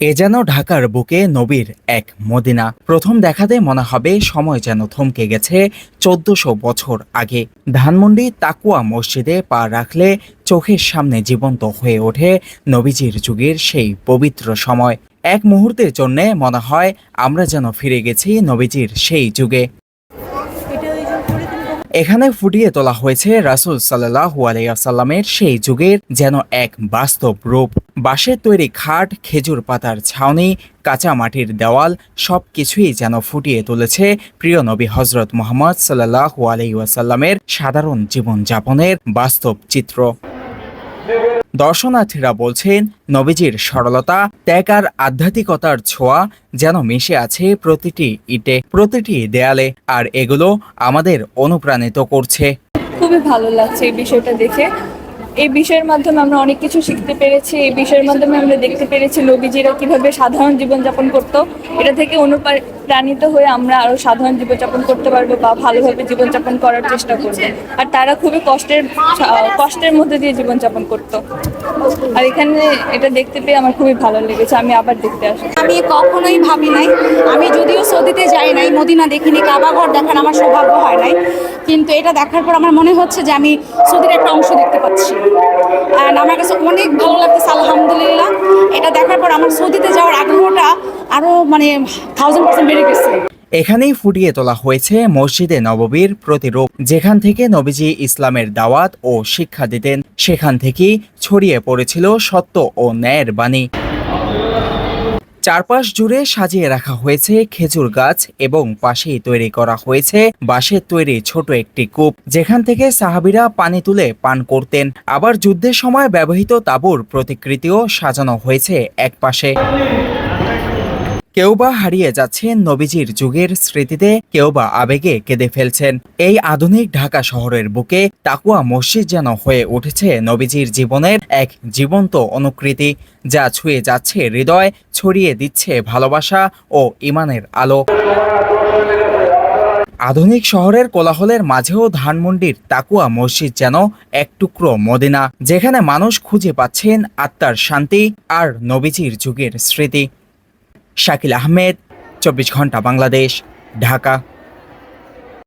এ যেন ঢাকার বুকে নবীর এক মদিনা। প্রথম দেখাতে মনে হবে সময় যেন থমকে গেছে চোদ্দশো বছর আগে। ধানমন্ডি তাকুয়া মসজিদে পা রাখলে চোখের সামনে জীবন্ত হয়ে ওঠে নবীজির যুগের সেই পবিত্র সময়। এক মুহূর্তের জন্যে মনে হয় আমরা যেন ফিরে গেছি নবীজির সেই যুগে। এখানে ফুটিয়ে তোলা হয়েছে রাসুল সাল্লাহ আলাইসাল্লামের সেই যুগের যেন এক বাস্তব রূপ। বাঁশের তৈরি খাট, খেজুর পাতার ছাউনি, কাঁচা মাটির দেওয়াল সব কিছুই যেন ফুটিয়ে তুলেছে প্রিয় নবী হজরত মোহাম্মদ সাল্লাহ আলাইসাল্লামের সাধারণ জীবনযাপনের বাস্তব চিত্র। দর্শনার্থীরা বলছেন, নবীজির সরলতা, ত্যাগ আর আধ্যাত্মিকতার ছোঁয়া যেন মিশে আছে প্রতিটি ইটে, প্রতিটি দেয়ালে, আর এগুলো আমাদের অনুপ্রাণিত করছে। খুবই ভালো লাগছে এই বিষয়টা দেখে। এই বিষয়ের মাধ্যমে আমরা অনেক কিছু শিখতে পেরেছি। এই বিষয়ের মাধ্যমে আমরা দেখতে পেরেছি লোবিজিরা কীভাবে সাধারণ জীবনযাপন করত। এটা থেকে অনুপ্রাণিত হয়ে আমরা আরও সাধারণ জীবনযাপন করতে পারব বা ভালোভাবে জীবনযাপন করার চেষ্টা করব। আর তারা খুবই কষ্টের কষ্টের মধ্যে দিয়ে জীবনযাপন করত। আর এখানে এটা দেখতে পেয়ে আমার খুবই ভালো লেগেছে, আমি আবার দেখতে আসি আমি কখনোই ভাবি নাই, আমি যদিও সৌদিতে যাই নাই, মদিনা দেখিনি, কাবা ঘর দেখার আমার সৌভাগ্য হয় নাই, কিন্তু এটা দেখার পর আমার মনে হচ্ছে যে আমি সৌদির একটা অংশ দেখতে পাচ্ছি। অ্যান্ড আমার কাছে অনেক ভালো লাগতেছে, আলহামদুলিল্লাহ। এটা দেখার পর আমার সৌদিতে যাওয়ার আগ্রহটা আরও মানে থাউজেন্ড পার্সেন্ট বেড়ে গেছে। এখানেই ফুটিয়ে তোলা হয়েছে মসজিদে নববীর প্রতিরূপ, যেখান থেকে নবীজি ইসলামের দাওয়াত ও শিক্ষা দিতেন। সেখান থেকেই ছড়িয়ে পড়েছিল সত্য ও ন্যায়ের বাণী। চারপাশ জুড়ে সাজিয়ে রাখা হয়েছে খেজুর গাছ এবং পাশেই তৈরি করা হয়েছে বাঁশের তৈরি ছোট একটি কূপ, যেখান থেকে সাহাবিরা পানি তুলে পান করতেন। আবার যুদ্ধের সময় ব্যবহৃত তাঁবুর প্রতিকৃতিও সাজানো হয়েছে এক পাশে কেউ বা হারিয়ে যাচ্ছেন নবীজির যুগের স্মৃতিতে কেউ বা আবেগে কেঁদে ফেলছেন। এই আধুনিক ঢাকা শহরের বুকে তাকুয়া মসজিদ যেন হয়ে উঠেছে নবীজির জীবনের এক জীবন্ত অনুকৃতি, যা ছুঁয়ে যাচ্ছে হৃদয়, ছড়িয়ে দিচ্ছে ভালোবাসা ও ইমানের আলো। আধুনিক শহরের কোলাহলের মাঝেও ধানমন্ডির তাকুয়া মসজিদ যেন এক টুকরো মদিনা, যেখানে মানুষ খুঁজে পাচ্ছেন আত্মার শান্তি আর নবীজির যুগের স্মৃতি। শাকিল আহমেদ চব্বিশ ঘণ্টা বাংলাদেশ ঢাকা।